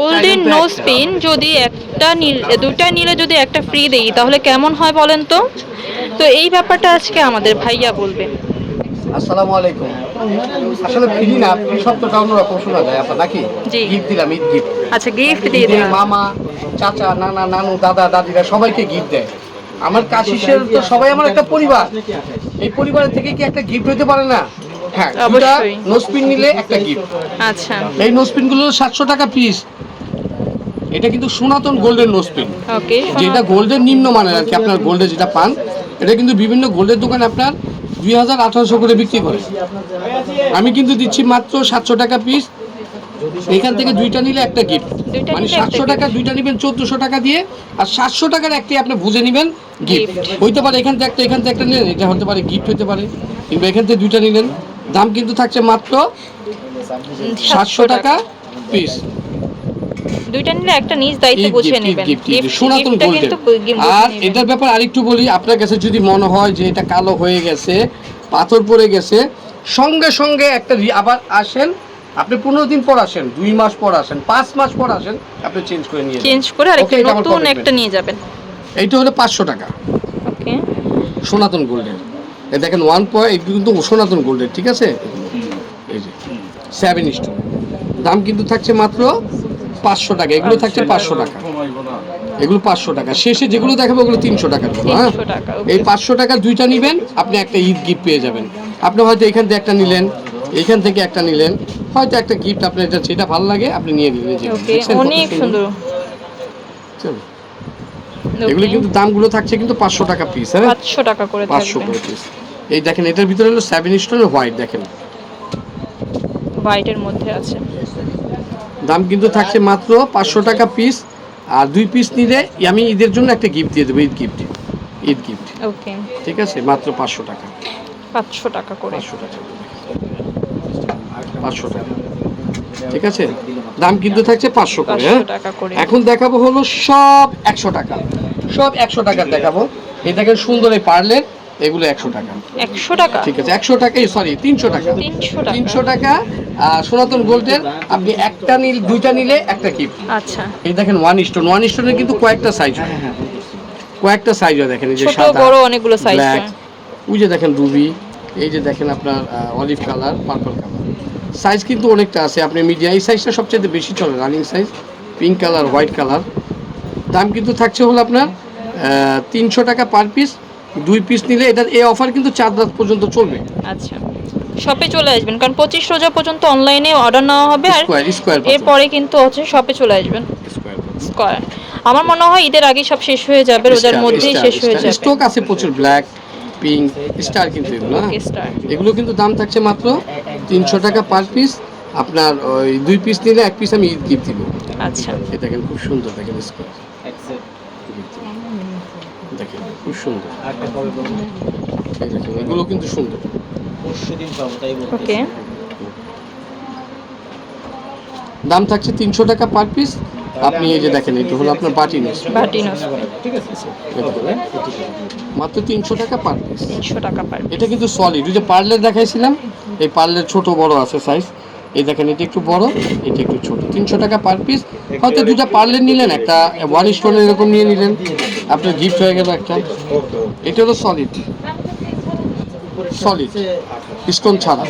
Golden no. Spin যদি একটা নিল- দুটা নিলে যদি একটা ফ্রি দেই তাহলে কেমন হয় বলেন তো? তো এই ব্যাপারটা আজকে আমাদের ভাইয়া বলবে। আসসালামু আলাইকুম। আসলে ফ্রি না ফ্রি শব্দটা অন্যরকম শোনা যায় আপনার নাকি। গিফট দিলাম ঈদ গিফট আচ্ছা গিফট দিয়ে দিলাম মামা চাচা নানা নানু দাদা দাদিরা সবাইকে গিফট দেয়। আমার কাশিসের তো সবাই আমার একটা পরিবার। এই পরিবারের থেকে কি একটা গিফট হতে পারে না? হ্যাঁ অবশ্যই। নোসপিন নিলে একটা গিফট আচ্ছা। এই নোসপিনগুলো সাতশো টাকা পিস এটা কিন্তু সনাতন গোল্ডের নোসপিন যেটা গোল্ডের নিম্ন মানের আর কি আপনার গোল্ডে যেটা পান এটা কিন্তু বিভিন্ন গোল্ডের দোকানে আপনার দুই হাজার আঠারোশো করে বিক্রি করে। আমি কিন্তু দিচ্ছি মাত্র সাতশো টাকা পিস এখান থেকে দুইটা নিলে একটা গিফট মানে সাতশো টাকা দুইটা নেবেন চোদ্দশো টাকা দিয়ে আর সাতশো টাকার একটি আপনি বুঝে নেবেন গিফট। হইতে পারে এখান থেকে একটা এখান থেকে একটা নিলেন এটা হতে পারে গিফট হতে পারে। কিংবা এখান থেকে দুইটা নিলেন। দাম কিন্তু থাকছে মাত্র সাতশো টাকা। পিস দুইটা নিলে একটা নিজ দায়িত্বে বুঝে নেবেন। সনাতন গোল্ডের আর এটার ব্যাপার আরেকটু বলি আপনার কাছে যদি মনে হয় যে এটা কালো হয়ে গেছে পাথর পড়ে গেছে সঙ্গে সঙ্গে একটা আবার আসেন আপনি পনেরো দিন পর আসেন দুই মাস পর আসেন পাঁচ মাস পর আসেন আপনি চেঞ্জ করে নিয়ে চেঞ্জ করে আর নতুন একটা নিয়ে যাবেন। এইটা হলো পাঁচশো টাকা। ওকে সনাতন গোল্ডের। দেখেন ওয়ান পয়েন্ট কিন্তু সনাতন গোল্ডের ঠিক আছে? এই যে সেভেন স্টোন দাম কিন্তু থাকছে মাত্র পাঁচশো টাকা এগুলো থাকছে পাঁচশো টাকা। এগুলো পাঁচশো টাকা। শেষে যেগুলো দেখাবো ওগুলো তিনশো টাকা হ্যাঁ? 300 টাকা, okay. এই পাঁচশো টাকার দুইটা নিবেন আপনি একটা ঈদ গিফট পেয়ে যাবেন। আপনি হয়তো এখান থেকে একটা নিলেন এখান থেকে একটা নিলেন হয়তো একটা গিফট আপনার এটা যেটা ভালো লাগে আপনি নিয়ে নিলেন অনেক সুন্দর। চলো। এগুলো কিন্তু দামগুলো থাকছে কিন্তু পাঁচশো টাকা পিস হ্যাঁ? পাঁচশো টাকা করে পাঁচশো করে পিস এই দেখেন এটার ভিতরে হলো সেভেন স্টোনের হোয়াইট দেখেন। হোয়াইটের মধ্যে আছে। দাম কিন্তু থাকছে মাত্র পাঁচশো টাকা পিস আর দুই পিস নিলে আমি ঈদের জন্য একটা গিফট দিয়ে দেবো Eid gift Eid gift okay ঠিক আছে? মাত্র পাঁচশো টাকা। পাঁচশো টাকা করে। পাঁচশো টাকা পাঁচশো টাকা। ঠিক আছে? দাম কিন্তু থাকছে পাঁচশো করে হ্যাঁ? টাকা এখন দেখাবো হলো সব একশো টাকা। সব একশো টাকার দেখাবো। এই দেখেন সুন্দর এই পার্লের এগুলো একশো টাকা। একশো টাকা? ঠিক আছে একশো টাকা সরি তিনশো টাকা। তিনশো টাকা। তিনশো টাকা আর সনাতন গোল্ডের আপনি একটা নিল দুইটা নিলে একটা গিফট আচ্ছা। এই দেখেন ওয়ান স্টোন ওয়ান স্টোনের কিন্তু কয়েকটা সাইজ হয়। কয়েকটা সাইজ হয় দেখেন এই যে সাদা বড় অনেকগুলো সাইজ ব্ল্যাক ওই যে দেখেন রুবি এই যে দেখেন আপনার olive colour purple colour size কিন্তু অনেকটা আছে আপনি মিডিয়া এই সাইজটা সবচেয়ে বেশি চলে running size pink colour white colour দাম কিন্তু থাকছে হলো আপনার তিনশো টাকা পার পিস দুই পিস নিলে এটার এই অফার কিন্তু চার রাত পর্যন্ত চলবে। আচ্ছা। শপে চলে আসবেন কারণ পঁচিশ রোজা পর্যন্ত অনলাইনে অর্ডার নেওয়া হবে আর স্কোয়ার স্কোয়ার এরপরে কিন্তু হচ্ছে শপে চলে আসবেন। স্কোয়ার স্কয়ার আমার মনে হয় ঈদের আগে সব শেষ হয়ে যাবে রোজার মধ্যেই শেষ হয়ে যাবে। স্টক আছে প্রচুর ব্ল্যাক পিঙ্ক স্টার কিন্তু এগুলো হ্যাঁ। এগুলো কিন্তু দাম থাকছে মাত্র তিনশো টাকা পার পিস আপনার ওই দুই পিস নিলে এক পিস আমি ঈদ গিফট দিব। আচ্ছা। এই দেখেন খুব সুন্দর দেখেন স্কোয়ার দেখেন। খুব সুন্দর। এগুলো কিন্তু সুন্দর। ওকে। দাম থাকছে তিনশো টাকা পার পিস। আপনি এই যে দেখেন এটা হলো আপনার বাটি নিস বাটিনোস মাত্র তিনশো টাকা পার পিস। তিনশো টাকা পার এটা কিন্তু সলিড ওই যে পার্লের দেখাইছিলাম এই পার্লের ছোট বড় আছে সাইজ এই দেখেন এটি একটু বড় এটি একটু ছোট। তিনশো টাকা পার পিস হয়তো দুটা পার্লের নিলেন একটা ওয়ান স্টোন এরকম নিয়ে নিলেন। আপনার গিফট হয়ে গেল একটা। এটা হলো সলিড সলিড স্টোন ছাড়া।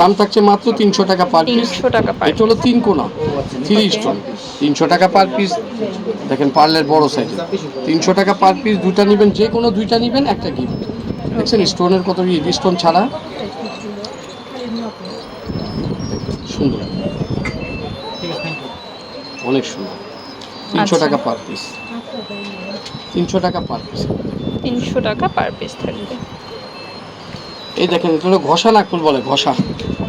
দাম থাকছে মাত্র তিনশো টাকা পার পিস টাকা এটা হলো তিন কোনা থ্রি স্টোন তিনশো টাকা পার পিস দেখেন পার্লের বড় সাইজ তিনশো টাকা পার পিস দুটা নেবেন যে কোনো দুইটা নেবেন একটা গিফট দেখছেন স্টোনের কত স্টোন ছাড়া সুন্দর। অনেক সুন্দর। তিনশো আচ্ছা। টাকা পার পিস তিনশো টাকা পার পিস তিনশো টাকা পার পিস থাকবে। এই দেখেন এটা হলো ঘষা নাকফুল বলে ঘষা।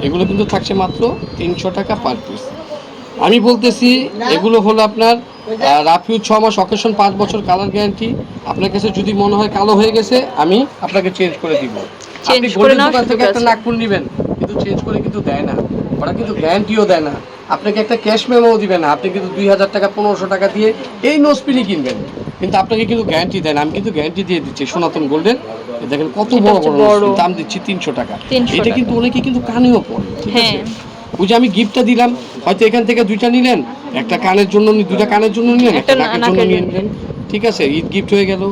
এগুলো কিন্তু থাকছে মাত্র তিনশো টাকা পার পিস আমি বলতেছি এগুলো হলো আপনার রাফিউ ছ মাস অকেশন পাঁচ বছর কালার গ্যারান্টি আপনার কাছে যদি মনে হয় কালো হয়ে গেছে আমি আপনাকে চেঞ্জ করে দিব। আপনি গোল্ডেন দোকান থেকে একটা নাকফুল নেবেন কিন্তু চেঞ্জ করে কিন্তু দেয় না। ওরা কিন্তু গ্যারান্টিও দেয় না। আপনাকে একটা ক্যাশ মেমোও দিবে না। আপনি কিন্তু দুই হাজার টাকা পনেরোশো টাকা দিয়ে এই নোসপিনি কিনবেন। কিন্তু আপনাকে কিন্তু গ্যারান্টি দেয় না। আমি কিন্তু গ্যারান্টি দিয়ে দিচ্ছি সনাতন গোল্ডেন দেখেন কত বড় বড় দাম দিচ্ছি তিনশো টাকা। এটা কিন্তু অনেকে কিন্তু কানেও পড়ে ঠিক আছে? হ্যাঁ। ওই যে আমি গিফটটা দিলাম হয়তো এখান থেকে দুইটা নিলেন একটা কানের জন্য দুইটা কানের জন্য নিলেন একটা নাকের জন্য নিয়ে নিলেন। ঠিক আছে? ঈদ গিফট হয়ে গেল।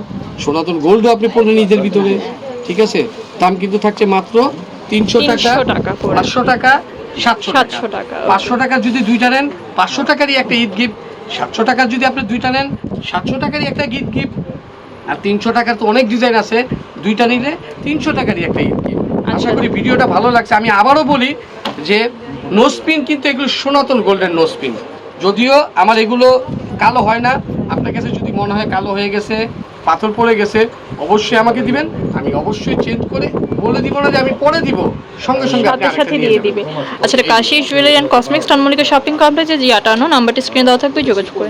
সনাতন গোল্ডও আপনি পড়লেন ঈদের ভিতরে। ঠিক আছে? দাম কিন্তু থাকছে মাত্র তিনশো টাকা 300 পাঁচশো টাকা। সাতশো টাকা। 700 টাকা, পাঁচশো টাকার যদি দুইটা নেন পাঁচশো টাকারই একটা ঈদ গিফট। সাতশো টাকার যদি আপনি দুইটা নেন সাতশো টাকারই একটা ঈদ গিফট। আর তিনশো টাকার তো অনেক ডিজাইন আছে দুইটা নিলে তিনশো টাকারই একটা ঈদ গিফট। আশা আচ্ছা। করি ভিডিওটা ভালো লাগছে। আমি আবারও বলি যে নোসপিন কিন্তু এগুলো সনাতন গোল্ডেন নোসপিন যদিও আমার এগুলো কালো হয় না আপনার কাছে যদি মনে হয় কালো হয়ে গেছে পাথর পড়ে গেছে অবশ্যই আমাকে দিবেন। আমি অবশ্যই চেঞ্জ করে বলে দিব না যে আমি পরে দিব। সঙ্গে সঙ্গে সাথে সাথে দিয়ে দিবে। আচ্ছা কাশি জুয়েলারি অ্যান্ড কসমেটিক্স টানমলিকা শপিং কমপ্লেক্সে জি আটান্ন নাম্বারটি স্ক্রিনে দেওয়া থাকবে যোগাযোগ করে।